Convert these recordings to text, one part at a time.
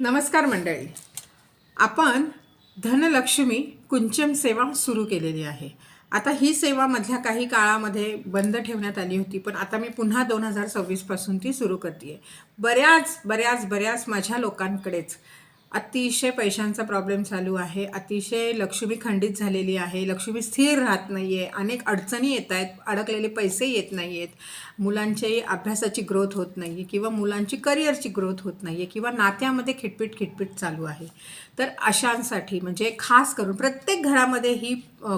नमस्कार मंडळी. आपण धनलक्ष्मी कुंचम सेवा सुरू केलेली आहे. आता ही सेवा मधल्या काही काळामध्ये बंद ठेवण्यात आली होती पण आता मी पुन्हा दोन हजार सव्वीसपासून ती सुरू करते बऱ्याच बऱ्याच बऱ्याच माझ्या लोकांकडेच अतिशय पैशांचा प्रॉब्लेम चालू आहे. अतिशय लक्ष्मी खंडित झालेली आहे. लक्ष्मी स्थिर राहत नाही आहे अनेक अडचणी येत आहेत. अडकलेले पैसे येत नाही आहेत मुलांची अभ्यासाची ग्रोथ होत नाही आहे किंवा मुलांची करिअरची ग्रोथ होत नाही आहे किंवा नात्यामध्ये खिटपीट खिटपीट चालू आहे. तर अशांसाठी म्हणजे खास करून प्रत्येक घरामध्ये ही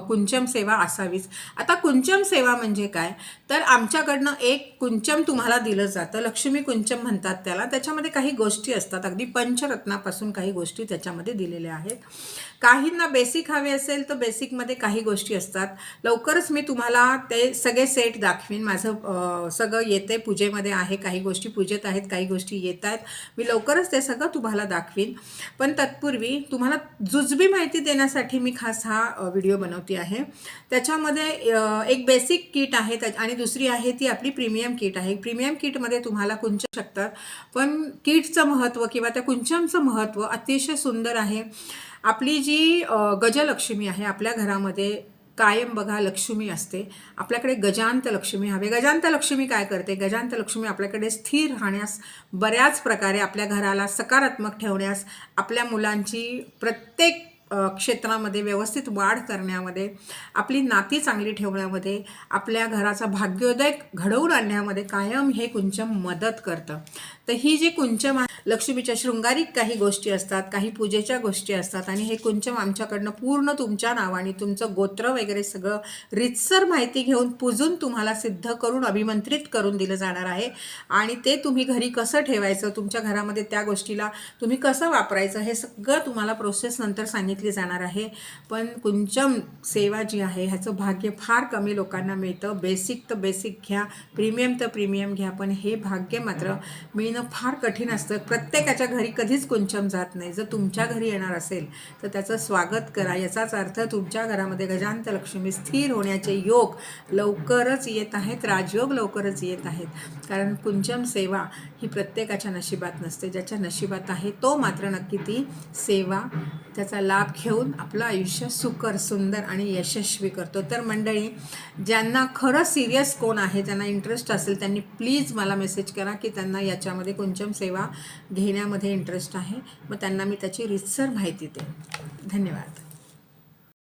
कुंचम सेवा असावीच. आता कुंचम सेवा म्हणजे काय? तर आमच्याकडनं एक कुंचम तुम्हाला दिलं जातं. लक्ष्मी कुंचम म्हणतात त्याला. त्याच्यामध्ये काही गोष्टी असतात. अगदी पंचरत्नापासून काही गोष्टी त्याच्यामध्ये दिलेल्या आहेत. काहींना बेसिक हवे असेल तर बेसिकमध्ये काही गोष्टी असतात. लवकरच मी तुम्हाला ते सगळे सेट दाखवीन. माझं सगळं येते पूजेमध्ये आहे काही गोष्टी पूजेत आहेत काही गोष्टी येत आहेत. मी लवकरच ते सगळं तुम्हाला दाखवीन. पण तत्पूर्वी तुम्हाला जुजबी माहिती देण्यासाठी मी खास हा व्हिडिओ बनवते आहे. त्याच्यामध्ये एक बेसिक किट आहे आणि दुसरी आहे ती आपली प्रीमियम किट आहे. प्रीमियम किटमध्ये तुम्हाला कुंच शकतात. पण किटचं महत्त्व किंवा त्या कुंचमचं महत्त्व अतिशय सुंदर आहे. आपली जी गजलक्ष्मी आहे आपल्या घरामध्ये कायम बघा लक्ष्मी असते. आपल्याकडे गजांत लक्ष्मी हवे. गजांत लक्ष्मी काय करते? गजांत लक्ष्मी आपल्याकडे स्थिर राहण्यास बऱ्याच प्रकारे आपल्या घराला सकारात्मक ठेवण्यास आपल्या मुलांची प्रत्येक क्षेत्रामध्ये व्यवस्थित वाढ करण्यामध्ये आपली नाती चांगली ठेवण्यामध्ये आपल्या घराचा भाग्योदय घडवून आणण्यामध्ये कायम हे कुंचम मदत करतं. तर ही जी कुंचम लक्ष्मीच्या शृंगारिक काही गोष्टी असतात काही पूजेच्या गोष्टी असतात आणि हे कुंचम आमच्याकडनं पूर्ण तुमच्या नावाने तुमचं गोत्र वगैरे सगळं रितसर माहिती घेऊन पुजून तुम्हाला सिद्ध करून अभिमंत्रित करून दिलं जाणार आहे. आणि ते तुम्ही घरी कसं ठेवायचं तुमच्या घरामध्ये त्या गोष्टीला तुम्ही कसं वापरायचं हे सगळं तुम्हाला प्रोसेस नंतर सांगितलं जाणार आहे. पण कुंचम सेवा जी आहे ह्याचं भाग्य फार कमी लोकांना मिळतं. बेसिक तर बेसिक घ्या प्रीमियम तर प्रीमियम घ्या पण हे भाग्य मात्र मिळणं फार कठीण असतं. प्रत्येकाच्या घरी कधीच कुंचम जात नाही. जर तुमच्या घरी येणार असेल तर त्याचं स्वागत करा. याचाच अर्थ तुमच्या घरामध्ये गजांत लक्ष्मी स्थिर होण्याचे योग लवकरच येत आहेत. राजयोग लवकरच येत आहेत. कारण कुंचम सेवा ही प्रत्येकाच्या नशिबात नसते. ज्याच्या नशिबात आहे तो मात्र नक्की ती सेवा. त्याचा लाभ घेऊन आपलं आयुष्य सुकर सुंदर आणि यशस्वी करतो. तर मंडळी ज्यांना खरं सिरियस कोण आहे त्यांना इंटरेस्ट असेल त्यांनी प्लीज मला मेसेज करा की त्यांना याच्यामध्ये कुंचम सेवा घेण्यामध्ये इंटरेस्ट आहे. मग त्यांना मी त्याची रितसर माहिती देईन. धन्यवाद.